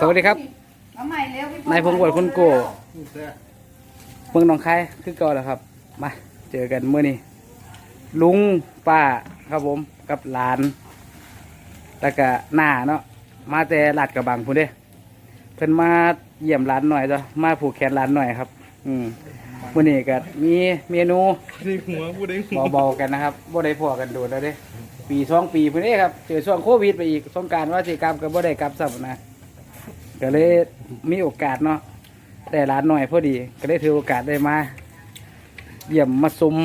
สวัสดีครับเอาใหม่เร็วพี่นายพงศ์บวชคุณโกเมืองหนองคายคือเก่าแล้วครับ มาเจอกันเมื่อนี้ลุงป้าครับผมกับหลานแล้วก็หน้าเนาะมาแต่ลาดกระบังพุ่นเด้เพิ่นมาเยี่ยมร้านหน่อยจ้ะมาผูกแขนร้านหน่อยครับ อืมมื่อนี้ก็มีเมนูได้หัวพูดได้หัวเบาๆกันนะครับบ่ได้พอกันโดนแล้วเด้ปีสองปีพุ่นเด้ครับเจอช่วงโควิดไปอีกสงกรารว่าสิกรรมก็บ่ได้กลับซ้ำนะ ก็เลยมีโอกาสเนาะได้ร้านหน่อยพอดี ก็ได้ถือโอกาสได้มา เยี่ยมมาซุม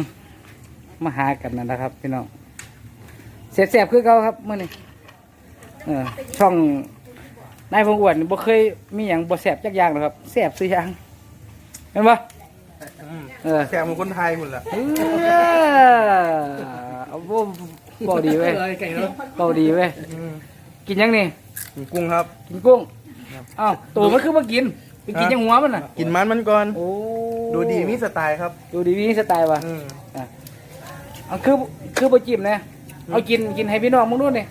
มาหากันนั่นนะครับ พี่น้องเสียบๆคือเขาครับมื่อนี้เออช่องนายพงษ์อ้วนนี่บ่เคยมีอย่างบ่แสบจักอย่างหรอกครับแสบซื้ออย่างเห็นปะเออแขกของคนไทยหมดละเออเอาบ่บ่ดีเว้ยไก่เนาะบ่ดีเว้ยกินยังนี่กุ้งครับ กินกุ้ง อ้าวตัวมันคือมากินไปกินยังหัวมันน่ะกินมันมันก่อน โอ้ดูดีมีสไตล์ครับ ดูดีมีสไตล์ว่ะอืมเอาคือคือบ่จิ้มนะเอากินกินให้พี่น้องมึงดูนี่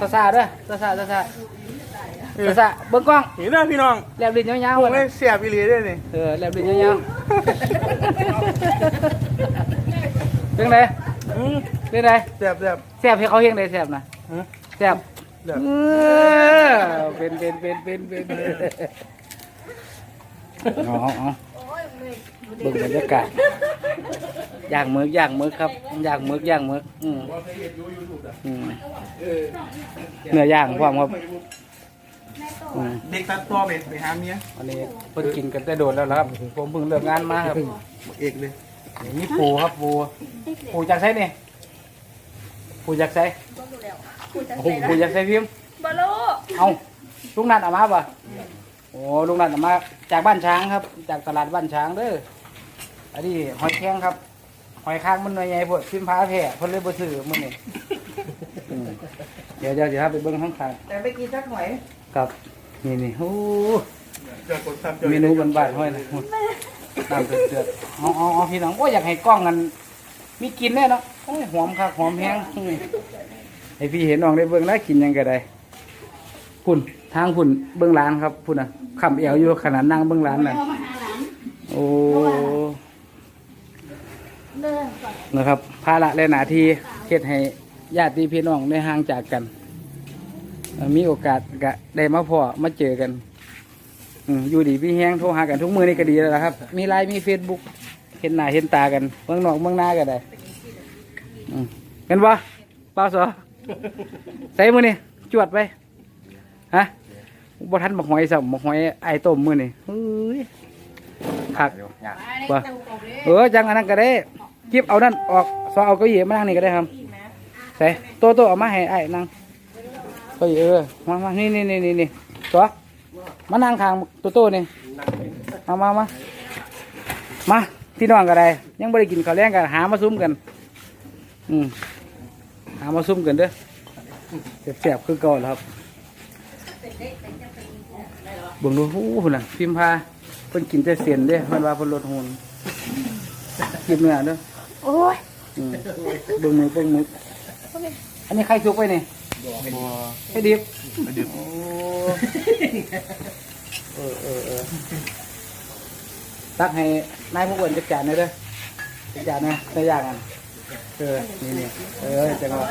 ซาซาๆเด้อซาซาซาซาซาซาเบิ่งกล้องนี่นะพี่น้องแลบลิ้นยาวกุ้ๆงว่ะไม่นะเสียบอีหลีด้วยนี่เออแลบลิ้นยาวๆเป็นไงอืมเป็นไงเสียบเสียบแซ่บให้เขาเฮงได้แซ่บนะฮะแซ่บเสียบ เออเป็นเป็นเป็นเป็นเป็นเอาเอาเอาเบิ่งบรรยากาศย่างหมึกย่างหมึกครับย่างหมึกย่างหมึกอืมอืมเนื้อย่างพร้อมครับอืมเด็กตัดตัวไปไปหาเมียอันนี้เพิ่นกินกันแต่โดดแล้วล่ะครับผมเพิ่งเลิกงานมาครับเอกเลยนี่ปูครับปูปูจากไสนี่ปูจากไสโอ้โหปูจากไสพิมพ์บอลลูเอาลุงนัดเอามาป่ะโอ้ลุงนัดเอามาจากบ้านช้างครับ จากตลาดบ้านช้างเด้ออันนี้หอยแข้งครับ หอยค้างมันหน่วยใหญ่พวกซิมพาแผ่เพิ่นเลยบ่ซื้อมื้อนี้อืมเดี๋ยวเดี๋ยวเดี๋ยวครับไปเบิ่งข้างทางแต่ไปกินสักหน่อยครับนี่นี่โอ้เจอคนทำเจอเมนูบ้านๆห้อยนะน้ำเดือดๆเอาเอาเอาพี่น้องโอ้อยากให้กล้องกันมีกินแน่เนาะโอ้ยหอมคักหอมแห้งอืม ให้พี่เห็นน้องได้เบิ่งแล้วกินหยังก็ได้พุ่นทางพุ่นเบิ่งร้านครับพุ่นน่ะคำเอวอยู่ขนาดนั่งเบิ่งร้านน่ะโอ้นะครับภาระและหน้าที่เฮ็ดให้ญาติพี่น้องได้ห่างจากกันเอ่อมีโอกาสก็ได้มาพอมาเจอกันอืมอยู่ดีพี่แห้งโทรหากันทุกมือนี่ก็ดีแล้วล่ะครับ มีไลน์มีเฟซบุ๊กเห็นหน้าเห็นตากันเมืองนอกเมืองหน้าก็ได้อืมกันปะป้าสอ ใส่มือนี่จวดไปฮะบ่ทันบักหอยสับบักหอยไอต้มมือนี่เฮ้ยผักว่าเออจังอันนั้นก็ได้กิบเอานั่นออกซอเอาเก้าอี้มานั่งนี่ก็ได้ครับใส่โตโตเอามาให้ไอ้นั่งเฮ้ยเออมามานี่นี่นี่นี่นี่ตัวมานั่งข้างตัวโตนี่มามามามาพี่น้องก็ได้ยังไม่ได้กินข้าวแรงกันหามาซุ่มกัน อืม หามาซุ่มกันเด้อแซ่บๆคือเก่อนครับเบิ่งดูโอ้โหน่ะพิมพาเพิ่นกินแต่เสียนเด้เพิ่นว่าเพิ่นลดหุ่นกินเนื้อเด้อโอ้ยอืมเบิ่งมือเบิ่งมืออันนี้ใครชุกไปนี่ให้ดิบไปดื่มโอ้เออเออเออตักให้นายผู้อ้วนจัดการหน่อยเด้อจัดการนะในอย่างอัน เออนี่นี่เออจังหวะ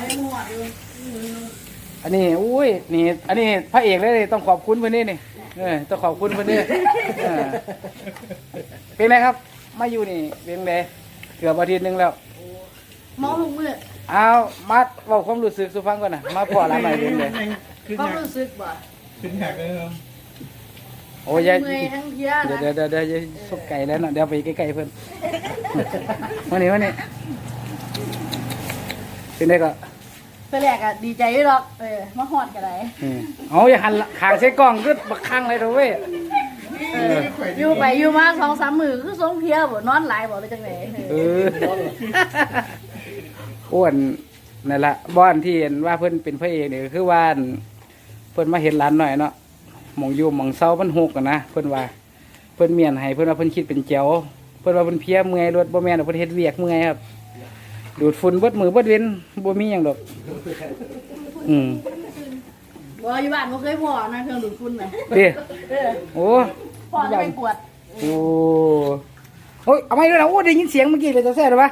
อันนี้อุ้ยนี่ อันนี้พระเอกเลยนี่ต้องขอบคุณเพื่อนนี่นี่เออต้องขอบคุณเพื่อนนี่เออเป็นไงครับ มาอยู่นี่เป็นไงเกือบอาทิตย์หนึงแล้วมองลงมือเอามาเว้าความรู้สึกสุฟังก่อนนะมาพอร้านใหม่เป็นไงขึ้นความแหกรู้สึกบ่ขึ้นแหกเลยครับโอ้ยอยาเมื่อยทั้งเพียเดี๋ยวนะเดี๋ยวเดี๋ยวเดี๋ยวสุกไก่แล้วเนาะเดี๋ยวไปใกล้ๆเพื่อนมานี่มานี่ เป็นไงก็เพื่อแรกอะดีใจอยู่หรอกเออมาฮอดกันไหนอืมเอาอย่าหันขางใส่กล้องก็บักข้างเลยเถอะเว้ย เอออยู่ไปอยู่มาสองสามมือคือสงเพลียบ่นอนหลายบ่เลยจังไหนเอออ้วนนั่นละบ้านที่เห็นว่าเพิ่นเป็นพระเอกนี่ก็คือว่าอั่นเพิ่นมาเห็นร้านหน่อยเนาะหมองอยู่หมองเศร้ามันหกกันนะเพิ่นว่า เพิ่นเมียนให้เพิ่นว่าเพิ่นคิดเป็นแจ๋วเพิ่นว่าเพิ่นเพลียเมื่อยรถบ่แม่นว่าเพิ่นเฮ็ดเวียกเมื่อยครับ ดูดฝุ่นเบิดมือเบิดเว้นบ่มีหยังดอก อืมบ่อยู่บ้านบ่เคยพอนะเครื่องดูดฝุ่นน่ะเด้เออโอ้พอจะไปกวดโอ้โอ้ยเอาไว้ด้วยนะโอ้ได้ยินเสียงเมื่อกี้เลยจะแซ่หรือปะ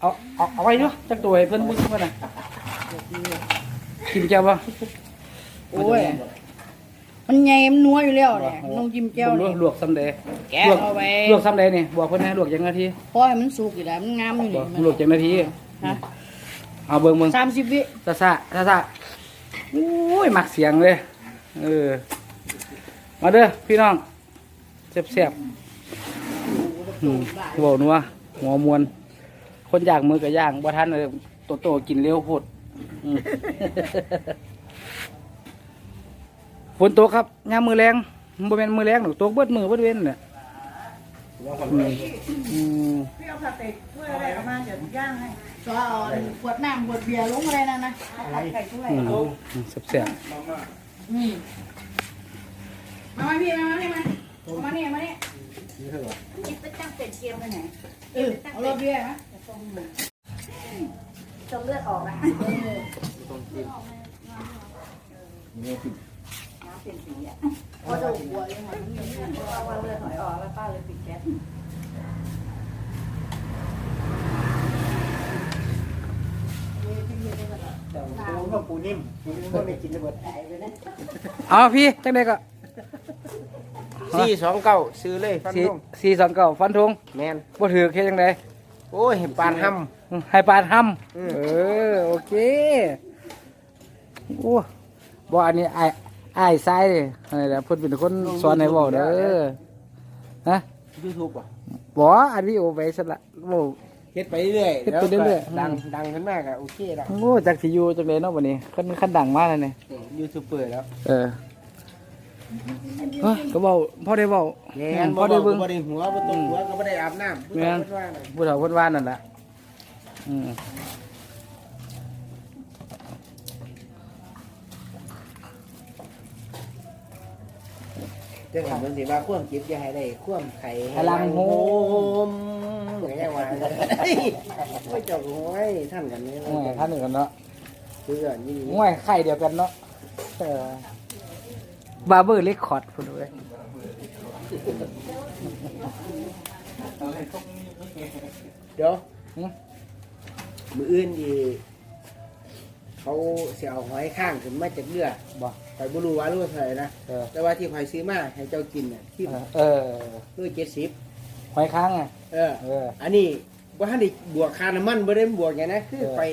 เอาเอาเอาไว้ด้วยจักตัวให้เพิ่นมึงเพิ่นน่ะกินแก้วปะโอ้ย มันใหญ่มันนัวอยู่แล้วเนี่ยน้องจิ้มแก้วลวนี่กลวกซ้ำเดแกะลวกเอาไว้ ลวกซ้ำเดนี่บอกเพิ่นนะลวกจังนาทีพอให้มันสุกอยู่แล้วมันงามอยู่บนี่อกลวกจังนาทีฮะเอาเบิ่งเบิ่ง สามสิบวิซาซาซาซาโอ้ย มักเสียงเลย เออ มาเด้อพี่น้องแซ่บๆอืมเว้านัวหัวมวน คนอยากมือกับย่างบ่ทันเลยโตโตๆกินเร็วโพดอืม ฝนตกครับยามมือแรงบ่แม่นมือแรงหรอกตกเบิดมือเบิดเว้นน่ะอืมอืมพี่เอาสเต็กถ้วยอะไรออกมาเดี๋ยวย่างให้ก็เอาขวดน้ำขวดเบียร์ลงอะไรนั่นนะไข่ถ้วยอืมแซ่บอืมมามาพี่มามาพี่มามานี่มานี่นี่ไปตั้งเป็ดเกี๊ยวไปไหนเออเอารถเบียร์นะจมเลือดออกนะ พอจะหัวเลยค่ะเพราะว่าเลือดถอยออกแล้วป้าเลยปิดแก๊สก็ปูนิ่มปูนิ่มก็ไม่กินระเบิดๆเอาพี่จังได๋ก็สี่สองเก้าซื้อเลยฟันสี่ธงสี่สองเก้าฟันธงแมนบ่ถือเฮ็ดจังไดโอ้ยเห็นปานห้ให้ปานห้อืมำเออโอเคโอ้บ่อันนี้ไอ้ไอ้ายซ้ายนี่อะไรแหละเพิ่นเป็นคนสอนให้เว้าเด้อฮะยูทูบอะบ่อันนี้โอไว้ซะละโอ้ เฮ็ดไปเรื่อยเฮ็ดไปเรื่อยๆดังดังขึ้นมากอะโอเคแล้วโหจักสิอยู่จังไดเนาะบัดนี้คันคันดังมากเลยนี่ยูทูบเปิดแล้วเออเอ้ยก็เว้าพอได้เว้าแมอืนมพบ่อได้ได้เบิ่ง บ่ได้หัวบ่ต้องหัวก็บ่ได้อาบน้ำแม่น ผู้เฒ่าเพิ่นว่านั่นล่ะอืม เจ้าของมันสิว่าควมจิตจะให้ได้ควมไข่พลังโฮมอย่างเงี้ยว่าไม่เจ้าโอ้ยท่านกันนี่เออท่านนี่กันเนาะเพื่อนนี่ง่วยไข่เดียวกันเนาะเออบาร์เบอร์เรคคอร์ดพุ่นเว้ยเดี๋ยว หึมืออื่นดี เขาเสียเอาหอยข้างขึ้นมาจากเรือบ่ข่อยบ่รู้ว่ารู้เท่าไหร่นะเออแต่ว่าที่ข่อยซื้อมาให้เจ้ากินน่ะที่เออรู้เจ็ดสิบหอยค้างอะเออ เออ อันนี้ว่าท่านได้บวกค่าน้ำมันบ่ได้บวกอย่างนะคือเออข่อย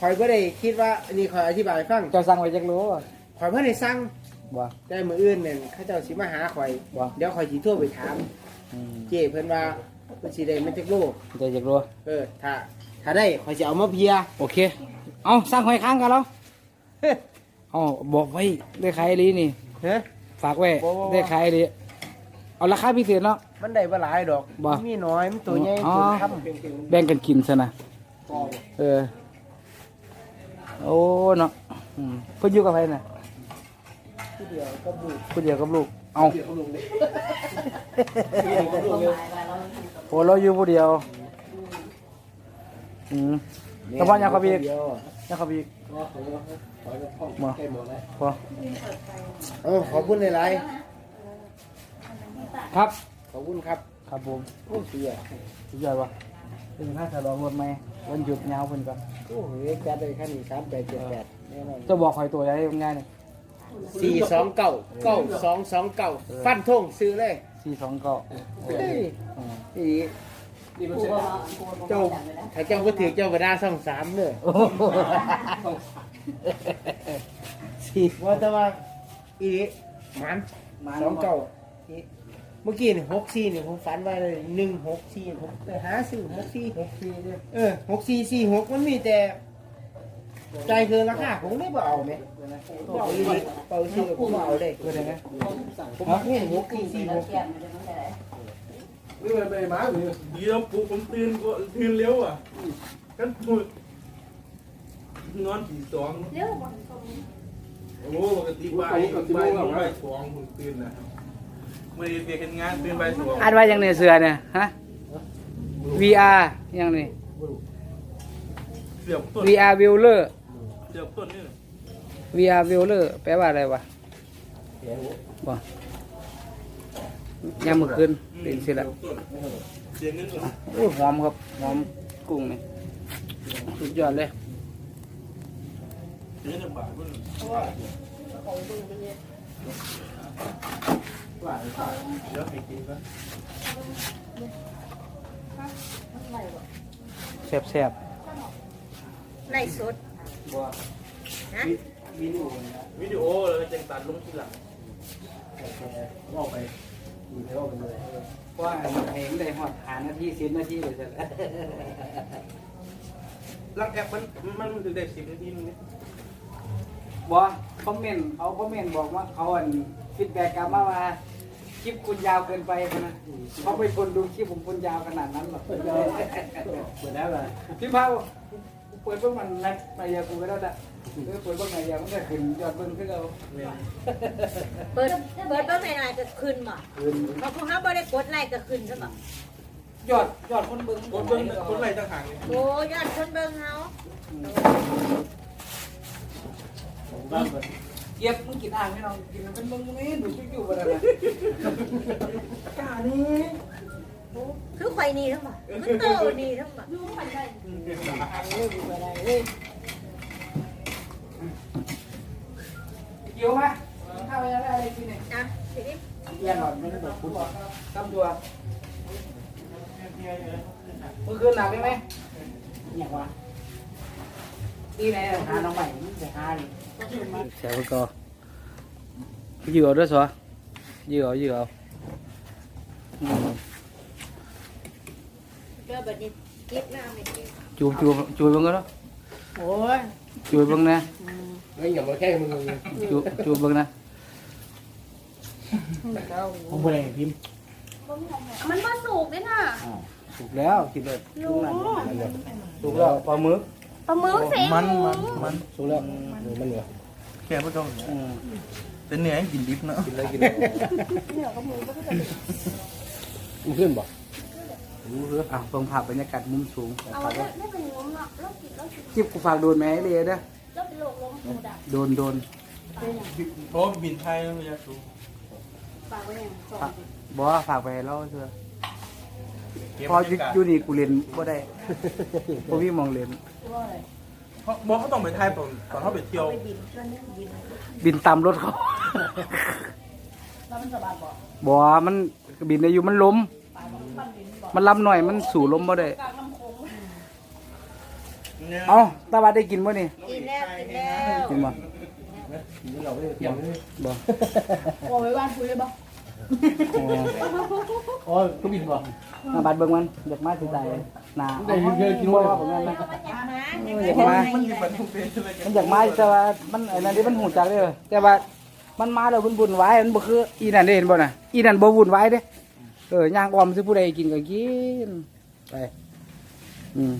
ข่อยบ่ได้คิดว่าอันนี้ข่อยอธิบายให้ฟังเจ้าสั่งไว้จักโลอะข่อยบ่ได้สั่งบ่แต่มื้ออื่นเนี่ยเขาเจ้าสิมาหาข่อยบ่เดี๋ยวข่อยสิโทรไปถามอืมเจ้เพิ่นว่าเพิ่นสิได้มันจักโลเจ้าจักโลเออถ้าถ้าได้ข่อยสิเอามาเพียโอเค เอาสั่งหอยค้างกันแล้วเอาบอกไว้ได้ขายดีนี่ เฮ้ย ฝากไว้บ่บ่บ่ ได้ขายดีเอาราคาพิเศษเนาะ มันได้บ่หลายดอก บ่มีน้อยมันตัวใหญ่อ๋อ ตัวค่ำแบ่งกันกินซะนะเออ โอ้เนาะอืมเพิ่นอยู่กับใครน่ะผู้เดียวก็บุกผู้เดียวกับลูก เอาโอ้เราอยู่ผู้เดียว อืม แล้วพ่อยังเขาบีกแล้วเขาบีกมาพอเออขอบคุณหลายครับๆขอบคุณครับ ครับผมโอ้เสียสุดยอดวะเป็นค่าฉลองรถไหมวันหยุดยาวเพิ่นก่อนโอ้โหจัดเลยขั้นนี้ครับแปดเจ็ดแปดแน่นอนจะบอกคอยตัวใหญ่ง่ายนี่สี่สองเก้าเก้าสองสองเก้าฟันธงซื้อเลยสี่สองเก้าเฮ้ยนี่เจ้าถ้าเจ้าก็ถือเจ้าก็ได้ช่องสามเนอะสี่ว่าแต่ว่าอีนี้มันสองเก้าเมื่อกี้นี่หกสี่นี่ผมฝันไว้เลยหนึ่งหกสี่ผมไปหาซื้อหกสี่หกสี่เออหกสี่สี่หกมันมีแต่ใจเกินราคาผมไม่เอาไหมเบาอีนี้เบาซื้อผมบ่เอาเลยเกิดอะไรนะผมเห็นหกสี่สี่หก นี่มันไปมาหรือดีแล้วปลุกผมตื่นก็ตื่นเร็วอะกันพูดนอนตีสองโอ้ปกติบ่ายบ่ายบ่ายสองผมตื่นนะไม่ได้เรียนงานตื่นบ่ายสองอ่านว่าอย่างในเสือเนี่ยฮะ VR อย่างนี้เสียบต้น VR Viewer เสียบต้นนี่ VR Viewer แปลว่าอะไรวะเดี๋ยวบ่ ยามมื้อคืนเป็นสิละเสียเงินเหรอโอ้ยหอมครับหอมกุ้งนี่สุดยอดเลยเสียเงินบาทเพิ่นว่าเลยค่ะเดี๋ยวให้กินก่อนแซ่บไล่สดๆบ่นะวิดีโอนะวิดีโอเลยจังตัดลงทีหลังออกไป ดูให้ออกไปเลยว่าเพลงได้ฮอดหานาที10นาทีเลยซั่นลังแอปมันมันถึงได้10นาทีนึงนี่บ่คอมเมนต์เขาคอมเมนต์บอกว่าเขาอันฟีดแบ็กกลับมาว่าคลิปคุณยาวเกินไปนะเขาไม่ทนดูคลิปผมคุณยาวขนาดนั้นหรอกเปิดได้เลยพี่พาวเปิดเบิ่งมันนัดมายากูก็ได้ละเออเปิดเบิ่งมายามันก็ขึ้นยอดเบิ่งขึ้นเอาเปิดเปิดเบิ่งหน่อยๆก็ขึ้นบ่ขึ้นเพราะพวกเขาบ่ได้กดไลค์ก็ขึ้นซะบ่ยอดยอดคนเบิ่งคนเบิ่งคนไหลต่างหากนี่โอ้ยอดคนเบิ่งเฮาบ้านเปิดเย็บมึงกินอ่างไม่น้องกินมันเป็นเบิ่งนี่ดูจู่ๆบ่ได้ละกล้านี่ คือข่อยนี่ทั้งบ่คือโตนี่ทั้งบ่ดูข่อยได้เออดูบ่ได้เอ้ยเกี่ยวมาข้าวอะไรอะไรกินเนี่ยอะสิดิเยี่ยนหลอดมันแบบคุณทำตัวเมื่อคืนหนักไหมไหมเนี่ยวะตีไหนหาน้องใหม่จะหาดิแซ่บก็ยืดด้วยสวยืดเอายืดเอา เด้อบัดนี้กิบน้ำให้กินจูบจูบจูบเบิ่งก็แล้วโอ้ยจูบเบิ่งนะไม่อย่ามาแค่มึงจูบจูบเบิ่งนะผมบ่ได้พิมพ์มันบ่สุกเด้น่ะถูกแล้วกินเลยถูกแล้วถูกแล้วปลาหมึกปลาหมึกสิมันมันมันถูกแล้วมันเหรอแค่บ่ต้องอืมแต่เนื้อให้กินดิบเนาะกินเลยกินเลยมันขึ้นบ่ รู้เรื่องอะเบิ่งภาพบรรยากาศมุมสูงเอาเล่นเล่นเป็นงมเนาะเรากินเรากินคลิปกูฝากโดนไหมเลยเด้อเราเป็นโรคลมหูดับโดนโดนเพราะบินไทยมันจะสูงฝากไว้อย่างสองบ่ฝากไปให้เราเถอะพออยู่อยู่นี่กูเล่นบ่ได้บ่มีหมองเล่นว่าอะไรเพราะบอกเขาต้องไปไทยตอนตอนเขาไปเที่ยวไปบินช่วงนี้บินบินตามรถเขา แล้วมันสบายบ่บ่มันบินได้อยู่มันล้มปลาย มันปั้นบินบ่มันลำหน่อยมันสู่ลมบ่ได้กลางลำโพงเอ้าตาบาได้กินบ่นี่กินแล้วกินแล้วกินบ่นี่เราไม่ได้เตรียมเลยบ่โอ้ยบ้านคุยเลยบ่อ๋ออ๋อก็บินบ่ตาบาดเบิ่งมันอยากมาสิตายหน้าได้ยินเคยกินบ่บ่ว่าผมนั่นนะเอามาจากไหนอยากมามันมีมันทุกเป็นอะไรกันมันอยากมาแต่ว่ามันไอ้นั่นที่มันหูจักเด้อแต่ว่ามันมาแล้วมันบุญไว้มันบ่คืออีนั่นได้เห็นบ่น่ะอีนั่นบ่บุญไว้เด้ เออย่างออมซื้อผู้ใดกินก็กินไปอืม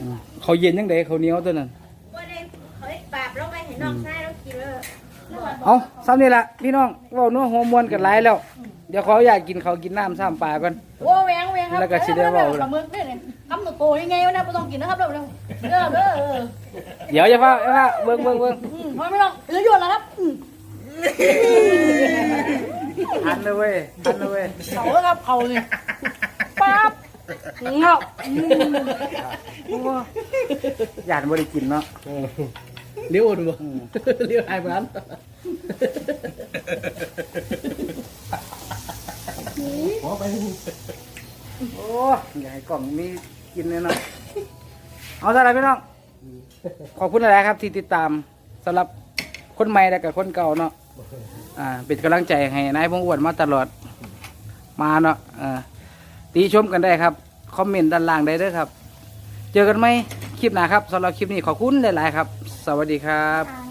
อืมเขาเย็นยังไงเขาเหนียวตัวนั้นบ่ได้เฮ้ยปราบเราไปให้น้องชายเรากินแล้วเอาซ้ำนี่ละพี่น้องเว้านัวหัวมวนกันหลายแล้ว เดี๋ยวเขาอยากกินเขาวกินน้ำซ้ำปลาก่อน โอ้แหวงแหวงครับแล้วก็สิได้เว้าปลาหมึกเนี่ยคำโตยังไงวะนะบ่ต้องกินนะครับเร็วเร็วเด้อเด้อเออเดี๋ยวอย่าพาอย่าพาเบิ่งเบิ่งเบิ่งอืมพอไม่ต้องเยอะๆแล้วครับอืม หันเลยเว้ยหันเลยเว้ยเขาแล้วครับเขาเนี่ยปั๊บเงาอืมโอ้ยานบ่ได้กินเนาะเลี้ยวอุ่นบ่เลี้ยวไอ้บ้านขอไปโอ้ยอยากให้กล่องมีกินแน่นอนเอาซะละพี่น้อง ขอบคุณอะไรครับที่ติดตามสำหรับคนใหม่และกับคนเก่าเนาะ อ่าเป็นกำลังใจให้นายพงอ้วนมาตลอดมาเนาะอ่าตีชมกันได้ครับ คอมเมนต์ด้านล่างได้เด้อครับ เจอกันไหมคลิปหน้าครับสำหรับคลิปนี้ขอบคุณหลาย ๆ ครับ สวัสดีครับอ่า